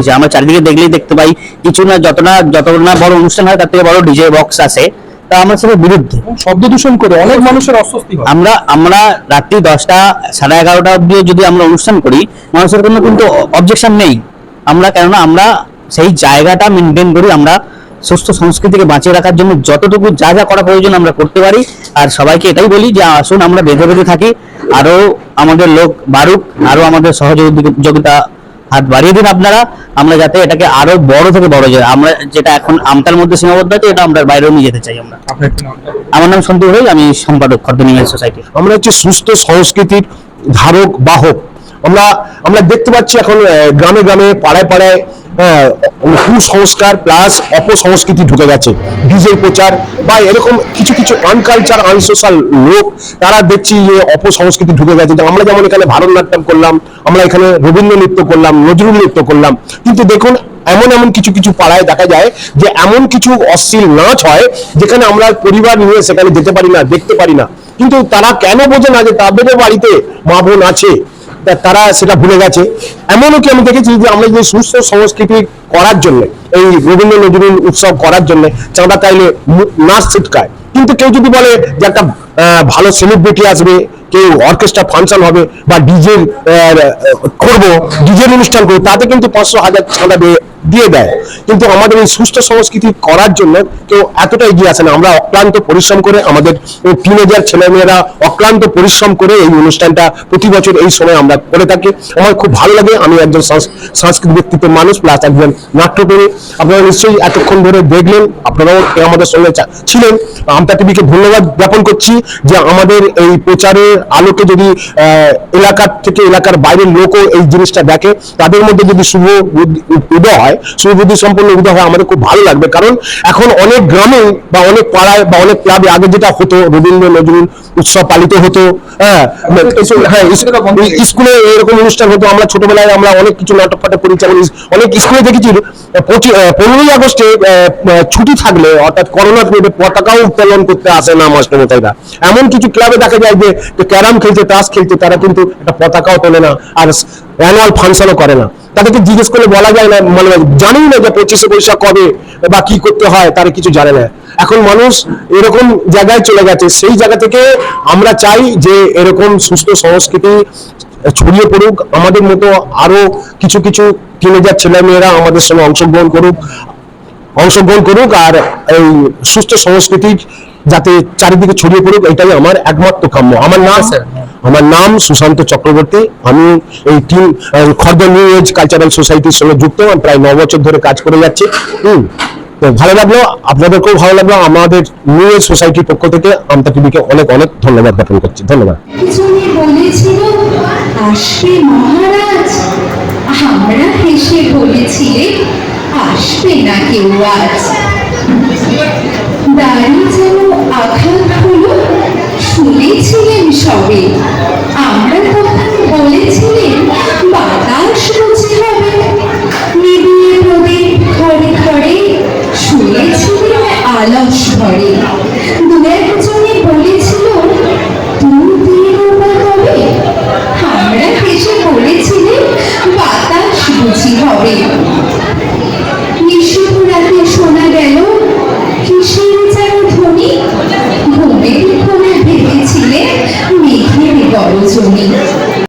উঠেছে। আমরা চারিদিকে দেখলেই দেখতে পাই, কিছু না যত না যত না বড় অনুষ্ঠান হয়, তার থেকে বড় ডিজে বক্স আছে। তা আমরা সেটার বিরুদ্ধে। শব্দ দূষণ করে অনেক মানুষের অস্বস্তি হয়। আমরা আমরা রাত্রি দশটা সাড়ে এগারোটা অব্দি যদি আমরা অনুষ্ঠান করি মানুষের কোনো কিন্তু অবজেকশন নেই। আমরা কেননা আমরা সেই জায়গাটা মেনটেন করি আমরা সুস্থ সংস্কৃতিকে বাঁচিয়ে রাখার জন্য যতটুকু যা যা করা প্রয়োজন আমরা করতে পারি। আর সবাইকে এটাই বলি যে আসুন আমরা বেঁধে বেঁধে থাকি। আরও আমাদের লোক বাড়ুক আরও আমাদের সহযোগিতা হাত বাড়িয়ে দিন আপনারা। আমরা যাতে এটাকে আরও বড় থেকে বড় যায়। আমরা যেটা এখন আমতার মধ্যে সীমাবদ্ধ আছে এটা আমরা বাইরেও নিয়ে যেতে চাই আমরা। আমার নাম সন্দীপ হই আমি সম্পাদক খর্দনিমেল সোসাইটি আমরা হচ্ছে সুস্থ সংস্কৃতির ধারক বাহক। আমরা আমরা দেখতে পাচ্ছি এখন গ্রামে গ্রামে, পাড়ায় পাড়ায় কুসংস্কার প্লাস অপসংস্কৃতি ঢুকে গেছে। ডিজেল প্রচার বা এরকম কিছু কিছু আনকালচার আনসোশাল লোক, তারা দেখছি যে অপসংস্কৃতি ঢুকে গেছে। আমরা যেমন এখানে ভারতনাট্যম করলাম, আমরা এখানে রবীন্দ্র নৃত্য করলাম, নজরুল নৃত্য করলাম। কিন্তু দেখুন, এমন এমন কিছু কিছু পাড়ায় দেখা যায় যে এমন কিছু অশ্লীল নাচ হয়, যেখানে আমরা পরিবার নিয়ে সেখানে যেতে পারি না, দেখতে পারি না। কিন্তু তারা কেন বোঝে না যে তাদেরও বাড়িতে মা বোন আছে? তারা সেটা ভুলে গেছে। এমনও কি আমি দেখেছি যে আমরা যে সুস্থ সংস্কৃতি করার জন্য, এই রবীন্দ্র নজরুল উৎসব করার জন্য, চাঁদা চাইলে নাচ ছিটকায়। কিন্তু কেউ যদি বলে যে একটা ভালো সেলিব্রিটি আসবে, কেউ অর্কেস্ট্রা ফাংশন হবে বা ডিজে করব ডিজের অনুষ্ঠান করব, তাতে কিন্তু পাঁচশো হাজার চাঁদা দিয়ে- দিয়ে কিন্তু আমাদের এই সুস্থ সংস্কৃতি করার জন্য কেউ এতটা এগিয়ে আসে না। আমরা অক্লান্ত পরিশ্রম করে আমাদের টিনেজার ছেলেমেয়েরা অক্লান্ত পরিশ্রম করে এই অনুষ্ঠানটা প্রতি বছর এই সময় আমরা করে থাকি। আমার খুব ভালো লাগে, আমি একজন সাংস্কৃতিক ব্যক্তিত্বের মানুষ প্লাস একজন নাট্যপ্রেমী আপনারা নিশ্চয়ই এতক্ষণ ধরে দেখলেন, আপনারাও আমাদের সঙ্গে ছিলেন। আমতা টিভিকে ধন্যবাদ জ্ঞাপন করছি যে আমাদের এই প্রচারের আলোকে যদি এলাকার থেকে এলাকার বাইরের লোকও এই জিনিসটা দেখে তাদের মধ্যে যদি শুভ উদয় হয় শুভ বুদ্ধি সম্পন্ন উদয় হয় আমাদের খুব ভালো লাগবে। কারণ এখন অনেক গ্রামে বা অনেক পাড়ায় বা অনেক ক্লাবে আগে যেটা হতো রবীন্দ্র নজরুল উৎসব পালিত হতো হ্যাঁ হ্যাঁ স্কুলে এরকম অনুষ্ঠান হতো আমরা ছোটবেলায় আমরা অনেক কিছু নাটক ফাটক যেমন অনেক স্কুলে দেখেছি পনেরোই আগস্টে ছুটি থাকলে অর্থাৎ করোনা পতাকাও উত্তোলন করতে আসে না মাস্টারমশাইরা এমন কিছু ক্লাবে দেখা যায় যে ক্যারাম খেলছে, তাস খেলছে, তারা কিন্তু একটা পতাকাও তোলে না আর অ্যানুয়াল ফাংশনও করে না। তাদেরকে জিজ্ঞেস করলে বলা যায় না মানে জানেই না যে পঁচিশে বৈশাখ কবে বা কি করতে হয়, তারা কিছু জানে না। এখন মানুষ এরকম জায়গায় চলে গেছে, সেই জায়গা থেকে আমরা চাই যে এরকম সুস্থ সংস্কৃতি ছড়িয়ে পড়ুক। আমাদের মতো আরও কিছু কিছু টিনেজার ছেলেমেয়েরা আমাদের সঙ্গে অংশগ্রহণ করুক। অংশগ্রহণ করুক আর এই সুস্থ সংস্কৃতি যাতে চারিদিকে ছড়িয়ে পড়ুক এটাই আমার একমাত্র কাম্য। আমার নাম আমার নাম সুশান্ত চক্রবর্তী। আমি এই team Khorda new age cultural সোসাইটির সঙ্গে যুক্ত। আমি প্রায় ন বছর ধরে কাজ করে যাচ্ছি। হুম। তো ভালো লাগল আপনাদেরকেও ভালো লাগল। আমাদের নিউ এজ সোসাইটির পক্ষ থেকে আমতা টিভিকে অনেক অনেক ধন্যবাদ জ্ঞাপন করছি। ধন্যবাদ। আসবে মহারাজ আমরা হেসে বলেছিলে আসে না কেউ আজ দাঁড়ি যেন আঘাত হল শুনেছিলেন সবে। আমরা তখন বলেছিলেন, বাতাস বুঝে হবে। নিবিড় প্রদীপ ঘরে ঘরে শুনেছিলেন আলস ঘরে